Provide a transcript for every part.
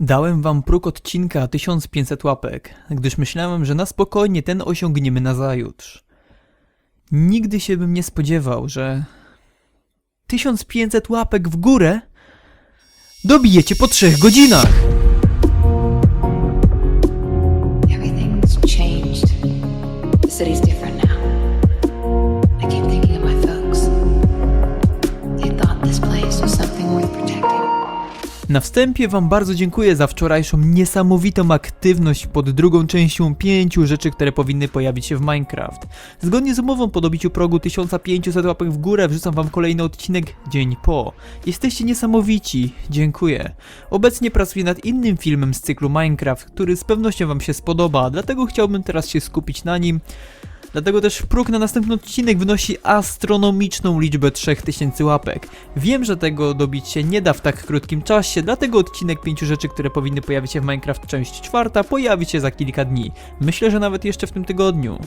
Dałem wam próg odcinka 1500 łapek, gdyż myślałem, że na spokojnie ten osiągniemy na zajutrz. Nigdy się bym nie spodziewał, że 1500 łapek w górę dobijecie po trzech godzinach. Na wstępie Wam bardzo dziękuję za wczorajszą niesamowitą aktywność pod drugą częścią pięciu rzeczy, które powinny pojawić się w Minecraft. Zgodnie z umową po dobiciu progu 1500 łapek w górę wrzucam Wam kolejny odcinek dzień po. Jesteście niesamowici, dziękuję. Obecnie pracuję nad innym filmem z cyklu Minecraft, który z pewnością Wam się spodoba, dlatego chciałbym teraz się skupić na nim. Dlatego też próg na następny odcinek wynosi astronomiczną liczbę 3000 łapek. Wiem, że tego dobić się nie da w tak krótkim czasie, dlatego odcinek 5 rzeczy, które powinny pojawić się w Minecraft część czwarta pojawi się za kilka dni. Myślę, że nawet jeszcze w tym tygodniu.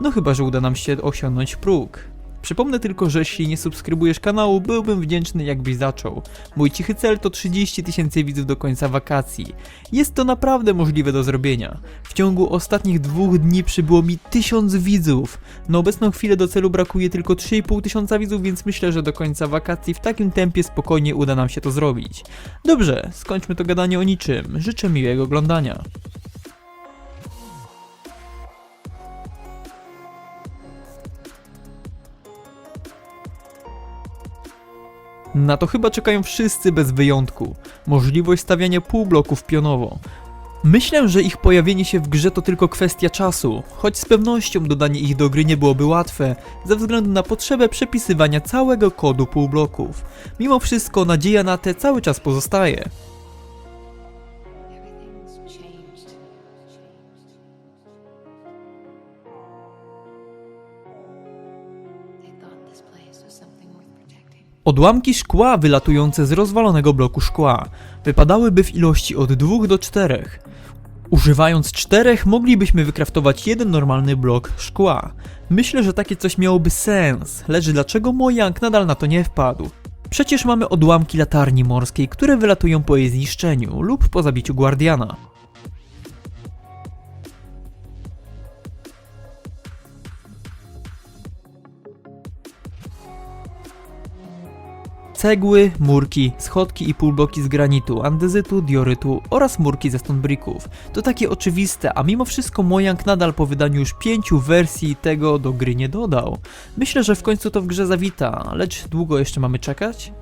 No chyba, że uda nam się osiągnąć próg. Przypomnę tylko, że jeśli nie subskrybujesz kanału, byłbym wdzięczny jakbyś zaczął. Mój cichy cel to 30 tysięcy widzów do końca wakacji. Jest to naprawdę możliwe do zrobienia. W ciągu ostatnich dwóch dni przybyło mi 1000 widzów. Na obecną chwilę do celu brakuje tylko 3,5 tysiąca widzów, więc myślę, że do końca wakacji w takim tempie spokojnie uda nam się to zrobić. Dobrze, skończmy to gadanie o niczym. Życzę miłego oglądania. Na to chyba czekają wszyscy bez wyjątku. Możliwość stawiania półbloków pionowo. Myślę, że ich pojawienie się w grze to tylko kwestia czasu, choć z pewnością dodanie ich do gry nie byłoby łatwe, ze względu na potrzebę przepisywania całego kodu półbloków. Mimo wszystko nadzieja na te cały czas pozostaje. Odłamki szkła wylatujące z rozwalonego bloku szkła wypadałyby w ilości od 2 do 4. Używając czterech moglibyśmy wykraftować jeden normalny blok szkła. Myślę, że takie coś miałoby sens, lecz dlaczego Mojang nadal na to nie wpadł? Przecież mamy odłamki latarni morskiej, które wylatują po jej zniszczeniu lub po zabiciu Guardiana. Cegły, murki, schodki i półbloki z granitu, andezytu, diorytu oraz murki ze stonebricków. To takie oczywiste, a mimo wszystko Mojang nadal po wydaniu już pięciu wersji tego do gry nie dodał. Myślę, że w końcu to w grze zawita, lecz długo jeszcze mamy czekać?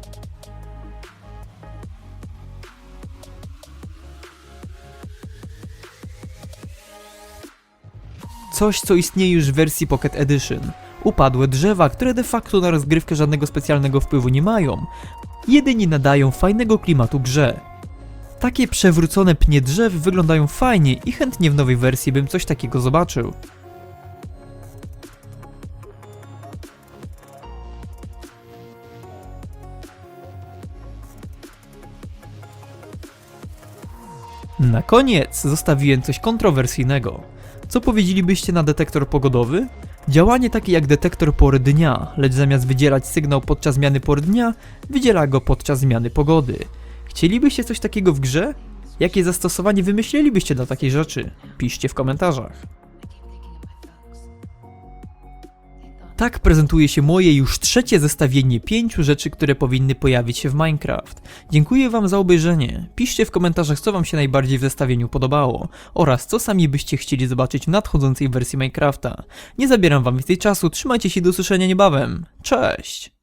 Coś, co istnieje już w wersji Pocket Edition. Upadłe drzewa, które de facto na rozgrywkę żadnego specjalnego wpływu nie mają. Jedynie nadają fajnego klimatu grze. Takie przewrócone pnie drzew wyglądają fajnie i chętnie w nowej wersji bym coś takiego zobaczył. Na koniec zostawiłem coś kontrowersyjnego. Co powiedzielibyście na detektor pogodowy? Działanie takie jak detektor pory dnia, lecz zamiast wydzielać sygnał podczas zmiany pory dnia, wydziela go podczas zmiany pogody. Chcielibyście coś takiego w grze? Jakie zastosowanie wymyślelibyście dla takiej rzeczy? Piszcie w komentarzach. Tak prezentuje się moje już trzecie zestawienie pięciu rzeczy, które powinny pojawić się w Minecraft. Dziękuję Wam za obejrzenie. Piszcie w komentarzach, co Wam się najbardziej w zestawieniu podobało oraz co sami byście chcieli zobaczyć w nadchodzącej wersji Minecrafta. Nie zabieram Wam więcej czasu, trzymajcie się do usłyszenia niebawem. Cześć!